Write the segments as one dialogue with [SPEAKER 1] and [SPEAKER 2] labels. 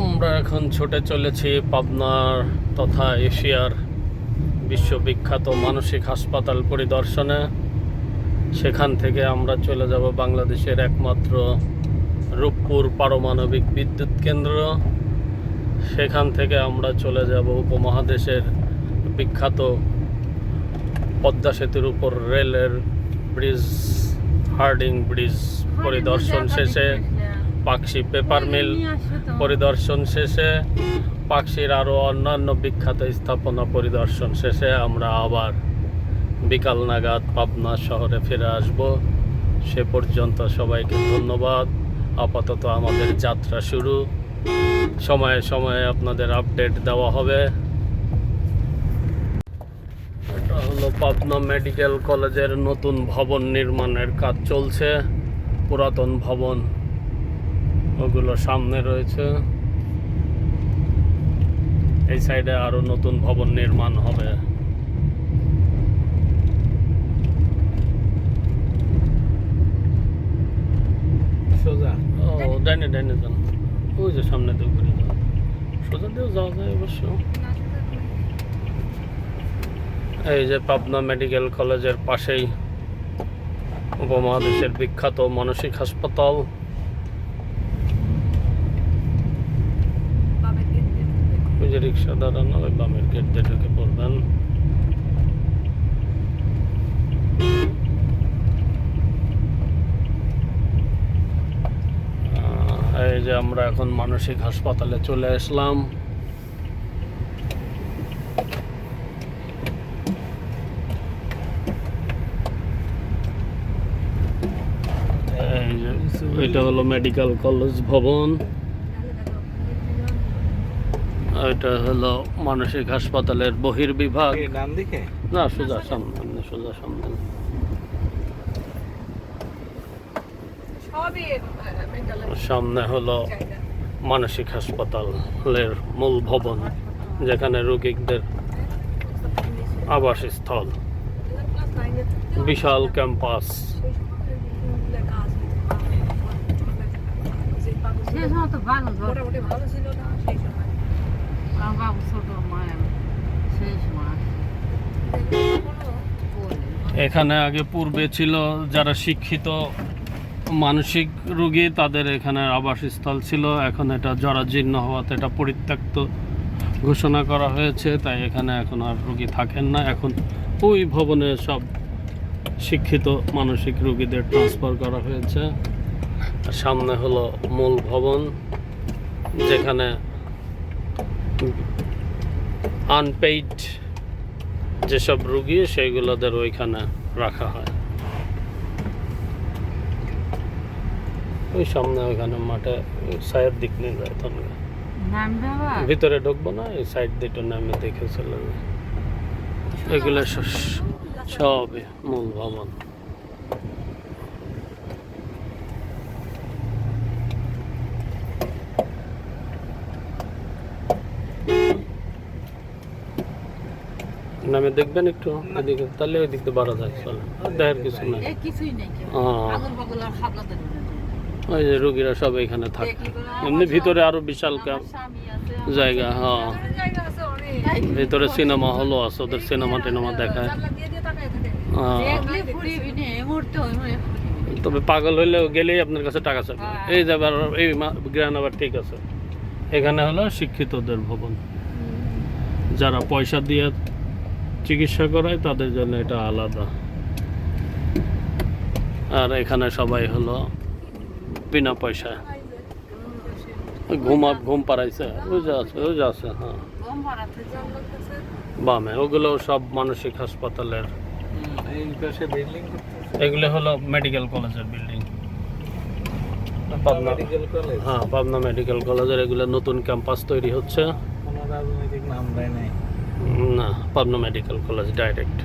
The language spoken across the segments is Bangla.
[SPEAKER 1] আমরা এখন ছুটে চলেছি পাবনার তথা এশিয়ার বিশ্ববিখ্যাত মানসিক হাসপাতাল পরিদর্শনে। সেখান থেকে আমরা চলে যাব বাংলাদেশের একমাত্র রূপপুর পারমাণবিক বিদ্যুৎ কেন্দ্র। সেখান থেকে আমরা চলে যাব উপমহাদেশের বিখ্যাত পদ্মা সেতুর উপর রেলের ব্রিজ হার্ডিং ব্রিজ পরিদর্শন শেষে। পাকশি পেপার মিল পরিদর্শন শেষে পাকশির আরও অন্যান্য বিখ্যাত স্থাপনা পরিদর্শন শেষে আমরা আবার বিকাল নাগাদ পাবনা শহরে ফিরে আসব। সে পর্যন্ত সবাইকে ধন্যবাদ। আপাতত আমাদের যাত্রা শুরু। সময়ে সময়ে আপনাদের আপডেট দেওয়া হবে। এটা হলো পাবনা মেডিকেল কলেজের নতুন ভবন নির্মাণের কাজ চলছে। পুরাতন ভবন। ওগুলো সামনে রয়েছে। এই সাইডে আরও নতুন ভবন নির্মাণ হবে।
[SPEAKER 2] সোজা?
[SPEAKER 1] ও ডাইনে ডাইনে যান। ওই যে সামনে দিয়ে ঘুরে যান। সোজা দিয়েও যাওয়া যায় অবশ্য। এই যে পাবনা মেডিকেল কলেজের পাশেই উপমহাদেশের বিখ্যাত মানসিক হাসপাতাল ওই যে রিক্সা দাঁড়ানো ওই বামের গেট দিয়ে ঢুকে পড়বেন। এই যে আমরা এখন মানসিক হাসপাতালে চলে আসলাম। এটা হলো মেডিকেল কলেজ ভবন। এটা হলো মানসিক হাসপাতালের বহির্বিভাগ। না সোজা সামনে সোজা সামনে। সামনে হলো মানসিক হাসপাতালের মূল ভবন যেখানে রোগীদের আবাসস্থল। বিশাল ক্যাম্পাস।
[SPEAKER 3] ধর
[SPEAKER 4] মোটামুটি ভালো ছিল না সেই সময়
[SPEAKER 3] আমার বাবু ছোট মায়ের সেই সময় বলে
[SPEAKER 1] এখানে আগে পূর্বে ছিল যারা শিক্ষিত মানসিক রোগী, তাদের এখানে আবাসস্থল ছিল। এখন এটা জরাজীর্ণ হওয়াতে এটা পরিত্যক্ত ঘোষণা করা হয়েছে, তাই এখানে এখন আর রুগী থাকেন না। এখন ওই ভবনে সব শিক্ষিত মানসিক রুগীদের ট্রান্সফার করা হয়েছে। সামনে হলো মূল ভবন, যেখানে আনপেইড যেসব রুগী সেইগুলোদের ওইখানে রাখা হয়। ওই সামনে ওইখানে মাঠে সাইড দিক নিয়ে যায় তখন ভিতরে ঢুকবো না এই সাইড দিকটা নামে দেখে চলে এগুলো স- সবই মূল ভবন। নামে দেখবেন একটু এদিকে তাহলে ওই দিক দিয়ে বাড়া যায় চলে। আর দেখার কিছু নাই।
[SPEAKER 3] হাবলাতে
[SPEAKER 1] ওই যে রুগীরা সব এখানে থাকে। এমনি ভিতরে আরও বিশাল জায়গা হ্যাঁ। ভিতরে সিনেমা হলও আছে ওদের সিনেমা টিনেমা দেখায়।
[SPEAKER 3] ফুরিবি
[SPEAKER 1] তবে পাগল হইলেও গেলেই আপনার কাছে টাকা চাবে এই যাবার এই মা- জ্ঞান আবার ঠিক আছে। এখানে হলো শিক্ষিতদের ভবন। যারা পয়সা দিয়ে চিকিৎসা করায় তাদের জন্য এটা আলাদা। আর এখানে সবাই হলো বিনা পয়সা ঘুম ঘুম পাড়াইছে। ওই যে আছে ওই যে আছে। হ্যাঁ বামে ওগুলো সব মানসিক হাসপাতালের।
[SPEAKER 2] এই
[SPEAKER 1] এগুলো হলো মেডিকেল কলেজের বিল্ডিং। পাবনা
[SPEAKER 2] মেডিকেল
[SPEAKER 1] হ্যাঁ পাবনা মেডিকেল কলেজের এগুলো নতুন ক্যাম্পাস তৈরি হচ্ছে।
[SPEAKER 2] কোনো রাজনৈতিক নাম দেয় নাই।
[SPEAKER 1] না পাবনা মেডিকেল কলেজ ডাইরেক্ট।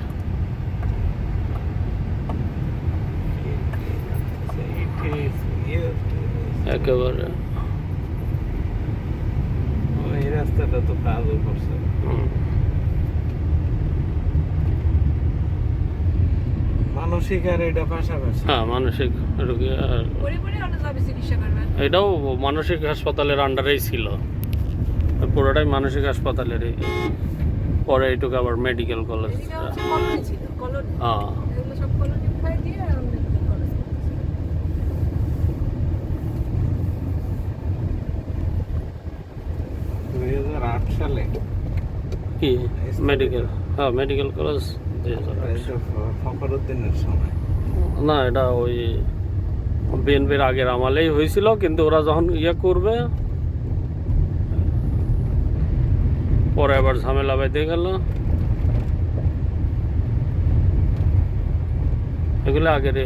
[SPEAKER 1] একেবারে।
[SPEAKER 2] এই রাস্তাটা তো কাজও করছে। মানসিক আর এটা পাশাপাশি।
[SPEAKER 1] হ্যাঁ মানসিক রোগী আর এটাও মানসিক হাসপাতালের আন্ডারেই ছিল। পুরোটাই মানসিক হাসপাতালের পরে এইটুকু আবার মেডিকেল কলেজ হ্যাঁ।
[SPEAKER 2] সালে।
[SPEAKER 1] কি? মেডিকেল হ্যাঁ মেডিকেল কলেজ
[SPEAKER 2] ফখরুদ্দিনের সময়।
[SPEAKER 1] না এটা ওই বিএনপির আগের আমলেই হয়েছিল কিন্তু ওরা যখন ইয়ে করবে পরে আবার ঝামেলা বাইতে গেল। এগুলো আগের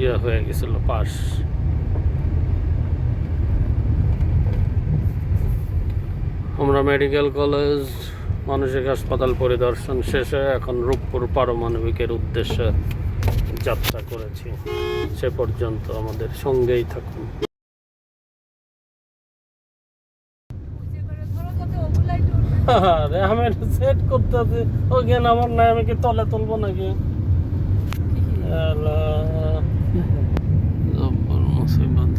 [SPEAKER 1] ইয়ে হয়ে গেছিল, পাস। আমরা মেডিকেল কলেজ, মানসিক হাসপাতাল পরিদর্শন শেষে এখন রূপপুর পারমাণবিকের উদ্দেশ্যে যাত্রা করেছি। সে পর্যন্ত আমাদের সঙ্গেই থাকুন
[SPEAKER 4] যে করে ধরো যাতে
[SPEAKER 1] আমি সেট করতে আছি। ওখানে আমার নাই আমি কি তলে তুলবো নাকি? মুসিবত।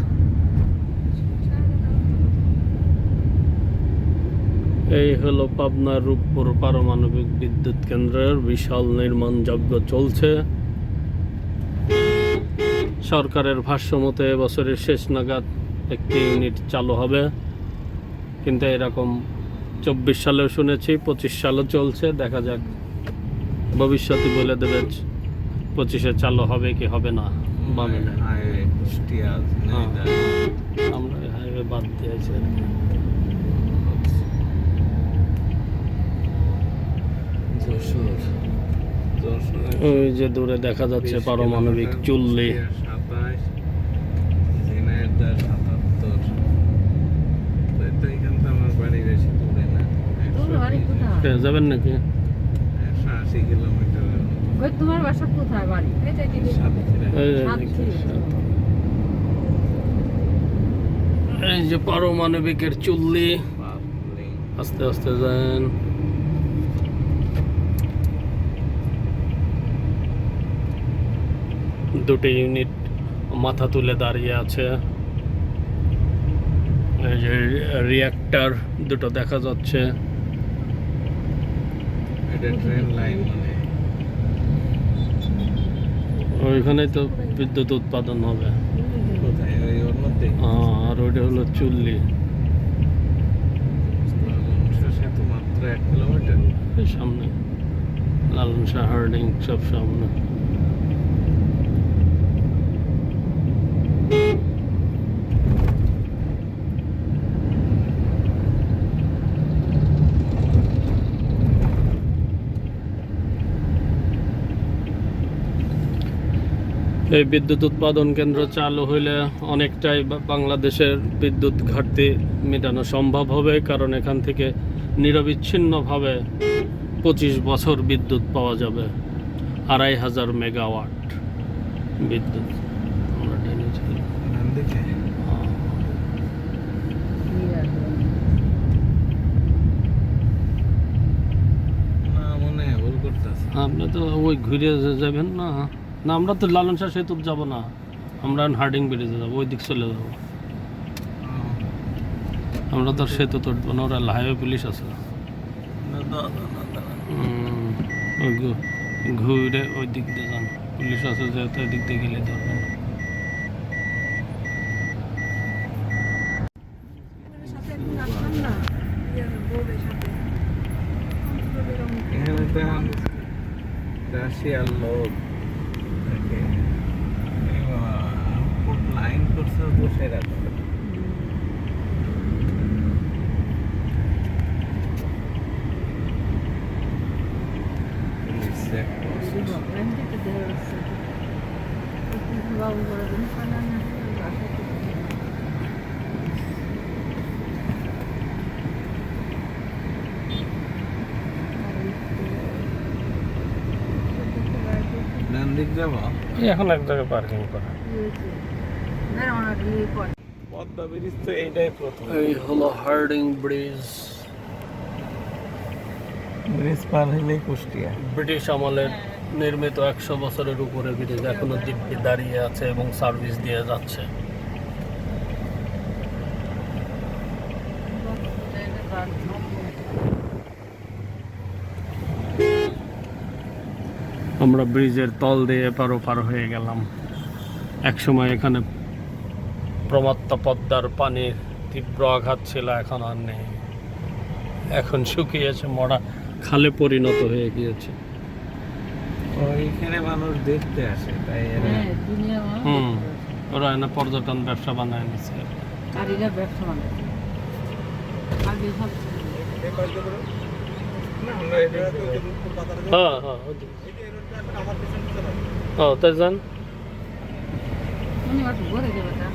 [SPEAKER 1] এই হলো পাবনার রূপপুর পারমাণবিক বিদ্যুৎ কেন্দ্রের বিশাল নির্মাণ যজ্ঞ চলছে। সরকারের ভাষ্য মতো এবছরের শেষ নাগাদ একটি ইউনিট চালু হবে। কিন্তু এরকম চব্বিশ সালেও শুনেছি পঁচিশ সালও চলছে দেখা যাক। ভবিষ্যতে বলে দেবে পঁচিশে চালু হবে কি হবে না হ্যাঁ। আমরা হাইওয়ে বাদ দিয়েছি ওই যে দূরে দেখা যাচ্ছে পারমাণবিক চুল্লি
[SPEAKER 2] সাতাশ ঝিনাইদহ সাতাত্তর তো এখান তো আমার বাড়ি বেশি দূরে না
[SPEAKER 3] তোর বাড়ি
[SPEAKER 1] যাবেন নাকি?
[SPEAKER 2] একশো আশি কিলোমিটারের
[SPEAKER 3] তোমার বাসা কোথায় বাড়ি?
[SPEAKER 4] এই যে এদিকে।
[SPEAKER 2] সাতক্ষীরা।
[SPEAKER 1] এই যে
[SPEAKER 3] সাতক্ষীরা।
[SPEAKER 1] এদিকে। এই যে পারমাণবিকের চুল্লি। আস্তে আস্তে যান। দুটি ইউনিট মাথা তুলে দাঁড়িয়ে আছে। এই যে রিয়াক্টার দুটো দেখা যাচ্ছে।
[SPEAKER 2] এটা ট্রেন লাইন মানে।
[SPEAKER 1] ওইখানে তো বিদ্যুৎ উৎপাদন হবে।
[SPEAKER 2] কোথায়? ওই ওর মধ্যে
[SPEAKER 1] আর ওইটা হলো চুল্লি।
[SPEAKER 2] সেতু মাত্র এক কিলোমিটার?
[SPEAKER 1] সামনে। লালন শাহ হার্ডিং সব সামনে। এই বিদ্যুৎ উৎপাদন কেন্দ্র চালু হইলে অনেকটাই বাংলাদেশের বিদ্যুৎ ঘাটতি মেটানো সম্ভব হবে কারণ এখান থেকে নিরবিচ্ছিন্নভাবে পঁচিশ বছর বিদ্যুৎ পাওয়া যাবে। আড়াই হাজার মেগাওয়াট বিদ্যুৎ।
[SPEAKER 2] হয়।
[SPEAKER 1] আপনি তো ওই ঘুরে যাবেন না। না আমরা তো লালন শাহ সেতু যাব না। আমরা হার্ডিং ব্রিজে যাব ওই দিক চলে যাব। আমরা তো আর সেতু তো না ওরা হাইওয়ে পুলিশ আছে। ঘুরে ওই দিক দিয়ে যান। পুলিশ আছে যেহেতু ওই দিক দিয়ে গেলে ধরবেন
[SPEAKER 4] না, ইয়ে, বউদের সাথে। ওদের অমুক-
[SPEAKER 2] এখানে তো এখন রাশিয়ার লোক থাকে। এই বাবা, খুব লাইন করছে বসে রাখবে
[SPEAKER 3] বাবু করে দিন পালা না বাসা
[SPEAKER 2] ডান দিক যাব
[SPEAKER 1] এই এখন এক জায়গায় পার্কিং করা।
[SPEAKER 2] পদ্মা ব্রিজ তো এইটাই প্রথম।
[SPEAKER 1] এই হলো হার্ডিং ব্রিজ
[SPEAKER 2] ব্রিজ পার কুষ্টিয়া।
[SPEAKER 1] ব্রিটিশ আমলের নির্মিত একশো বছরের উপরে ব্রিজ এখনও দিব্যি দাঁড়িয়ে আছে এবং সার্ভিস দিয়ে যাচ্ছে
[SPEAKER 3] আর
[SPEAKER 1] আমরা ব্রিজের তল দিয়ে এপার ওপার হয়ে গেলাম। একসময় এখানে প্রমাত্ত পদ্মার পানির তীব্র আঘাত ছিল এখন আর নেই। এখন শুকিয়েছে মরা খালে পরিণত হয়ে গিয়েছে।
[SPEAKER 2] ওইখানে মানুষ দেখতে আসে তাই এরা
[SPEAKER 3] হ্যাঁ
[SPEAKER 1] হুম ওরা এনে পর্যটন ব্যবসা বানায় নিচ্ছে
[SPEAKER 3] কারিগর ব্যবসা
[SPEAKER 1] হ্যাঁ হ্যাঁ। ও তাই যান।
[SPEAKER 3] তা।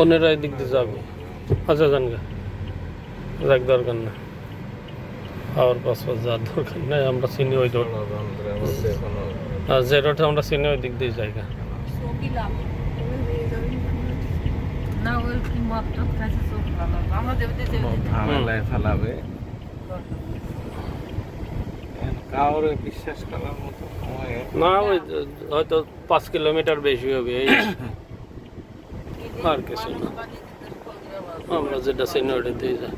[SPEAKER 1] অন্যরা এই দিক দিয়ে যাবে। আচ্ছা যান গা। যাক দরকার না আবার পাসপোর্ট যাওয়ার দরকার নেই আমরা চিনি ওই আর যে রোডে আমরা চিনি ওই দিক দিয়ে যাই গা।
[SPEAKER 3] না ওই কি মদ টদ খাইছে সব ভালো। আমরা
[SPEAKER 2] ফেলাবে। কাউরে বিশ্বাস করার মতো সময়
[SPEAKER 1] না ওই হয়তো পাঁচ কিলোমিটার বেশি হবে এই আর কিছু না। আমরা যেটা চিনি ওটা দিয়ে যাই।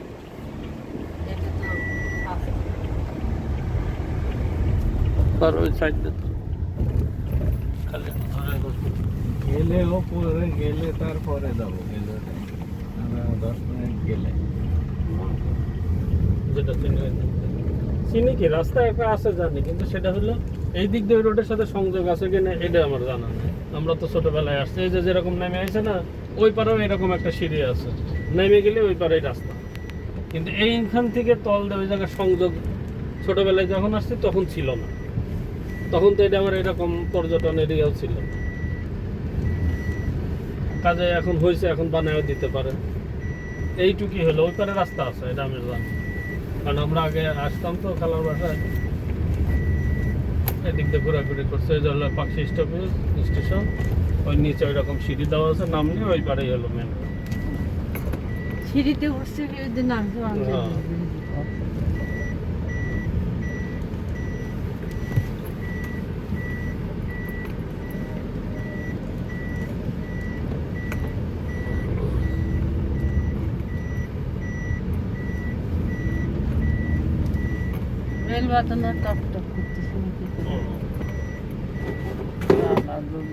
[SPEAKER 1] আর ওই সাইড খালি ধরে
[SPEAKER 2] গেলেও পরে গেলে তারপরে যাব গেলে দশ মিনিট গেলে।
[SPEAKER 1] যেটা চিনি। চিনি কি? রাস্তা একটা আছে জানি, কিন্তু সেটা হলো এই দিক দিয়ে রোডের সাথে সংযোগ আছে কিনা, এটা আমার জানা আমরা তো ছোটবেলায় আসছি। এই যে যেরকম নেমে আছে না, ওই পারেও এরকম একটা সিঁড়ি আছে। নেমে গেলে ওই পারেই রাস্তা। কিন্তু এইখান থেকে তল দিয়ে ওই জায়গায় সংযোগ ছোটবেলায় যখন আসছি, তখন ছিল না। তখন তো এটা আমার এরকম পর্যটন এরিয়াও ছিল। কাজে এখন হয়েছে এখন বানায়ও দিতে পারে। এইটুকুই হলো, ওই পারে রাস্তা আছে, এটা আমি জানি। কারণ আমরা আগে আসতাম তো খালার বাসায়। এদিক দিয়ে ঘোরাঘুরি করছে ওই যে হলো পাখি স্টপেজ স্টেশন ওই নিচে ওই রকম সিঁড়ি দেওয়া আছে নামলে ওই পারেই হলো মেন
[SPEAKER 3] সিঁড়িতে উঠছে নামছে রেল বাতানো টপ টপ করতেছে নাকি বাবা, গরু।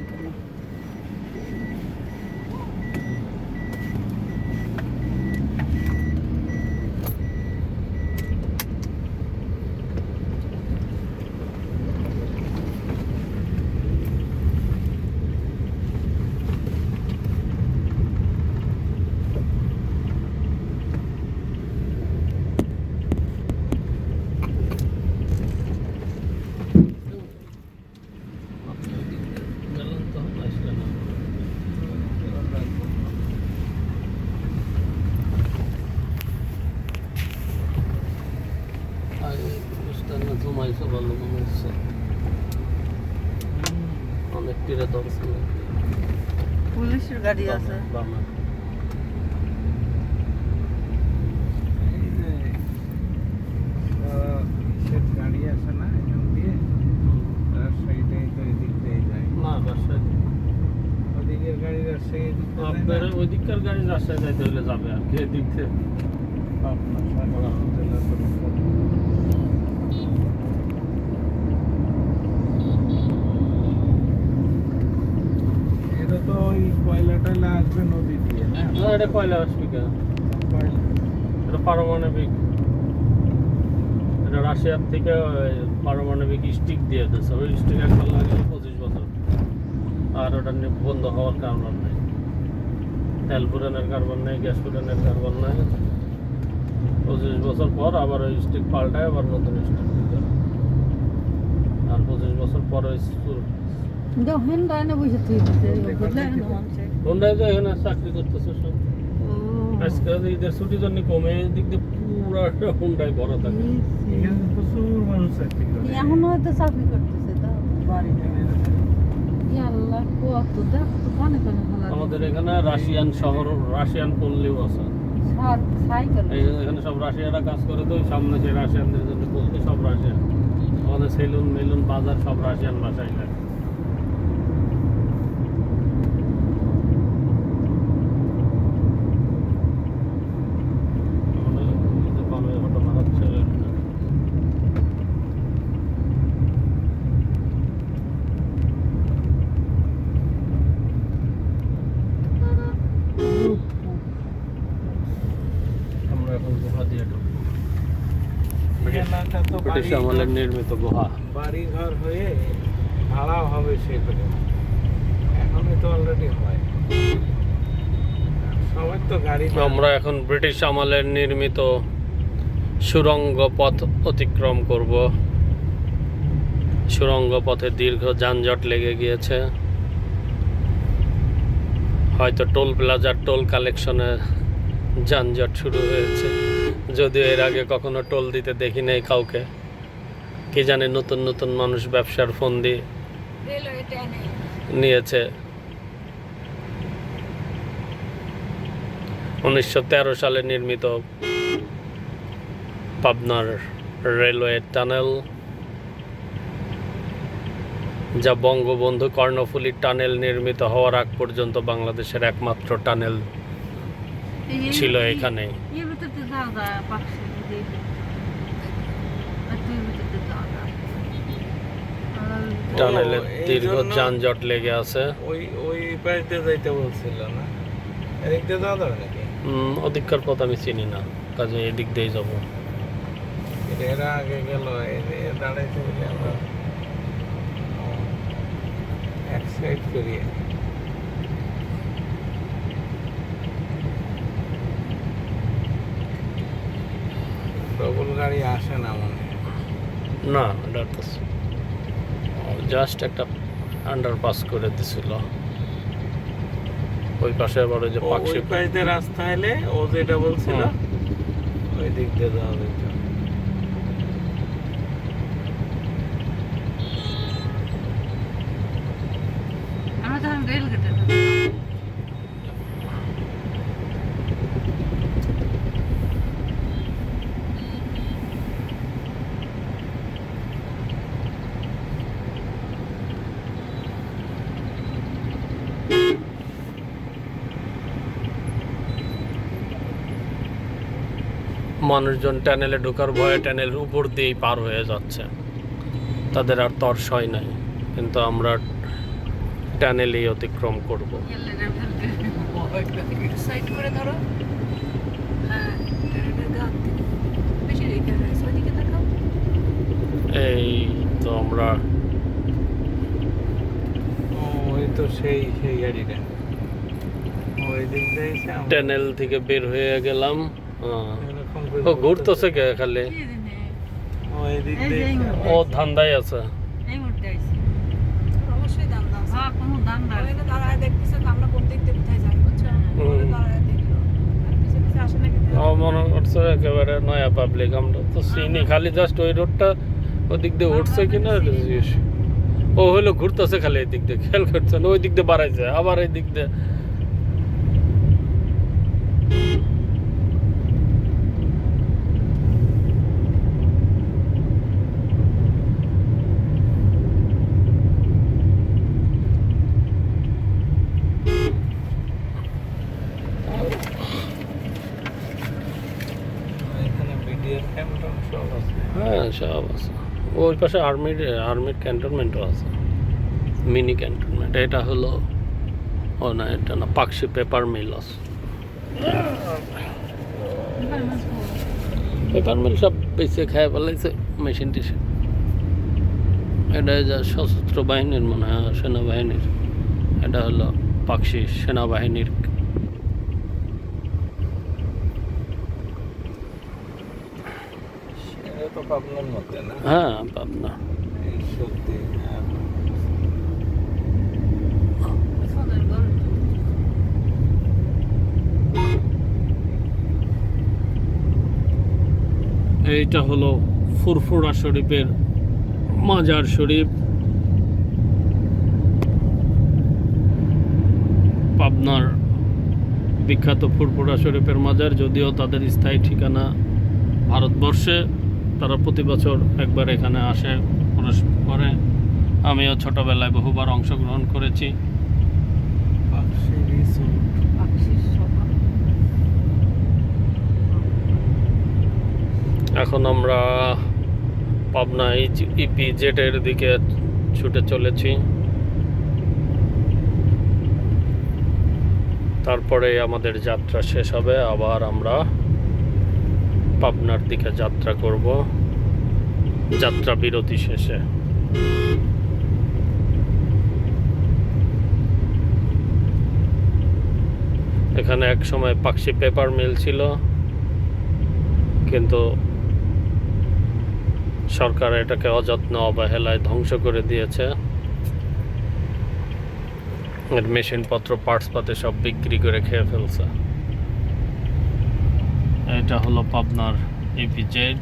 [SPEAKER 1] গেলাম তখন আসলে না আগে অনুষ্ঠানে জমাইছে ভালো মনে হচ্ছে অনেক তীরে দর্শন
[SPEAKER 3] পুলিশের গাড়ি আছে
[SPEAKER 1] বামে
[SPEAKER 2] এই যে আহ, কিসের গাড়ি আছে না এখান দিয়ে রাজশাহীটাই তো এদিক দিয়ে যায়
[SPEAKER 1] না বাসায়
[SPEAKER 2] ওদিকের গাড়ি রাজশাহী এদিক দিয়ে যায়
[SPEAKER 1] আপনার
[SPEAKER 2] না?
[SPEAKER 1] ওই দিককার গাড়ি রাস্তায় যাইতে হলে যাবে আর কি এদিক থেকে
[SPEAKER 2] পাবনা সাভার জেলা সদর। এটা তো ওই কয়লা টয়লা নদী দিয়ে না?
[SPEAKER 1] না এটা কয়লা আসবে এটা পারমাণবিক। এটা রাশিয়ার থেকে পারমাণবিক স্টিক দিয়ে দিয়েছে। ওই স্টিক একবার লাগলে পঁচিশ বছর। আর ওটা নিয়ে বন্ধ হওয়ার কারণ আর নেই। তেল পুরানের কার্বন নেই গ্যাস পুরানের কার্বন নেই। পঁচিশ বছর পর আবার ওই স্টিক পাল্টায় আবার নতুন স্টিক দিতে। আর পঁচিশ বছর পর ওই
[SPEAKER 3] দেখেন ডাইনে বসে তুই
[SPEAKER 1] হোন্ডায় যে এখানে চাকরি করতেছে সব। আজকে ঈদের ছুটির জন্য কমে দিক দিয়ে পুরো একটা হোন্ডায় ভরা থাকে।
[SPEAKER 2] প্রচুর মানুষ চাকরি করে।
[SPEAKER 3] এখন হয়তো চাকরি করতেছে তা তো
[SPEAKER 1] আমাদের এখানে রাশিয়ান শহর রাশিয়ান পল্লীও আছে। এখানে সব রাশিয়ারা কাজ করে তো ওই সামনে যে রাশিয়ানদের জন্য পল্লী সব রাশিয়ান। আমাদের সেলুন মেলুন বাজার সব রাশিয়ান ভাষায় লাগে আমাদের এই যে বামে হঠাৎ
[SPEAKER 2] এটা তো
[SPEAKER 1] ব্রিটিশ আমলের নির্মিত গুহা।
[SPEAKER 2] হয়ে ভাড়াও হবে সেগুলো এখনই তো অলরেডি হয়। সবার তো গাড়ি
[SPEAKER 1] আমরা এখন ব্রিটিশ আমলের নির্মিত সুরঙ্গ পথ অতিক্রম করব। সুরঙ্গ পথে দীর্ঘ যানজট লেগে গিয়েছে। হয়তো টোল প্লাজার টোল কালেকশনে যানজট শুরু হয়েছে। যদিও এর আগে কখনো টোল দিতে দেখি নাই কাউকে। কি জানে নতুন নতুন মানুষ ব্যবসার ফোন দিয়ে নিয়েছে। উনিশশো তেরো সালে নির্মিত পাবনার রেলওয়ে টানেল যা বঙ্গবন্ধু কর্ণফুলী টানেল নির্মিত হওয়ার আগ পর্যন্ত বাংলাদেশের একমাত্র টানেল ছিল এখানে।
[SPEAKER 3] যাওয়া যায় আর
[SPEAKER 1] টানেলের দীর্ঘ যানজট লেগে আছে।
[SPEAKER 2] ওই ওই পাশে যাইতে বলছিল না? এদিক দিয়ে যাওয়া যাবে নাকি
[SPEAKER 1] অধিকার পথ আমি চিনি না। কাজে এদিক দিয়েই যাব।
[SPEAKER 2] এরা আগে গেল দাঁড়াইতে এক সাইড করিয়ে। ডবল গাড়ি আসে না মনে
[SPEAKER 1] না এটা তো জাস্ট একটা আন্ডারপাস করে দিছিল। ওই পাশে আবার ওই যে পাকশি
[SPEAKER 2] ওই রাস্তা এলে ও যেটা বলছিল ওই দিক দিয়ে যাওয়া যেত।
[SPEAKER 3] আমরা যখন রেল গেটে
[SPEAKER 1] মানুষজন ট্যানেলে ঢোকার ভয়ে ট্যানেলের উপর দিয়েই পার হয়ে যাচ্ছে। তাদের আর তর্স হয় নাই কিন্তু আমরা ট্যানেলেই অতিক্রম করব।
[SPEAKER 4] সাইড করে ধরো। হ্যাঁ
[SPEAKER 1] এই তো আমরা
[SPEAKER 2] ও, ওই তো সেই সেই গাড়িটা।
[SPEAKER 1] ট্যানেল থেকে বের হয়ে গেলাম। হ্যাঁ। ও ঘুরতেছে কে খালি?
[SPEAKER 2] ও এই দিক দিয়ে।
[SPEAKER 1] ও ধান্দায় আছে।
[SPEAKER 3] এই মুহূর্তে আইছি।
[SPEAKER 4] অবশ্যই দাম দাম
[SPEAKER 3] হ্যাঁ কোনো দাম দাম
[SPEAKER 4] ওখানে দাঁড়ায় দেখতেছে আমরা কোন দিক দিয়ে যাই। বুঝছ
[SPEAKER 1] হুম।
[SPEAKER 4] ওখানে দাঁড়ায় দেখল। আর পিছে পিছে আসে নাকি
[SPEAKER 1] ও মনে করছে একেবারে নয়া পাবলিক আমরা তো চিনি খালি জাস্ট ওই রোডটা ওদিক দিয়ে উঠছে কিনা এটা জিজ্ঞেস। ও হলো ঘুরতেছে খালি এই দিক দিয়ে খেয়াল করছে ওই দিক দিয়ে বাড়াইছে আবার এই দিক দিয়ে
[SPEAKER 2] এখানে বিডিএর ক্যাম্প সব আছে
[SPEAKER 1] হ্যাঁ সব আছে ওই পাশে আর্মির আর্মির ক্যান্টনমেন্টও আছে। Mini cantonment. এটা হলো, ও না, এটা না, পাকশি পেপার মিল আছে। পেপার মিল সব বেঁচে খায় ফেলাইছে, মেশিন টেশিন। এটা যা সশস্ত্র বাহিনীর মনে হয়, সেনাবাহিনীর। এটা হলো পাকশি সেনাবাহিনীর
[SPEAKER 2] সেটা তো পাবনার মধ্যে না?
[SPEAKER 1] হ্যাঁ পাবনা।
[SPEAKER 2] হ্যাঁ।
[SPEAKER 1] এইটা হলো ফুরফুরা শরীফের মাজার শরীফ। পাবনার বিখ্যাত ফুরফুরা শরীফের মাজার যদিও তাদের স্থায়ী ঠিকানা ভারতবর্ষে। তারা প্রতি বছর একবার এখানে আসে প্রবেশ করে। আমিও ছোটবেলায় বহুবার অংশগ্রহণ করেছি। এখন আমরা পাবনা ইপি জেটের দিকে ছুটে চলেছি। তারপরে আমাদের যাত্রা শেষ হবে, আবার আমরা পাবনার দিকে যাত্রা করব। যাত্রা বিরতি শেষে। এখানে এক সময় পাকশি পেপার মিল ছিল, কিন্তু সরকার এটাকে অযত্ন অবহেলায় ধ্বংস করে দিয়েছে। এর মেশিনপত্র, পার্টস পাতে সব বিক্রি করে খেয়ে ফেলছে। এটা হলো পাবনার ইপিজেড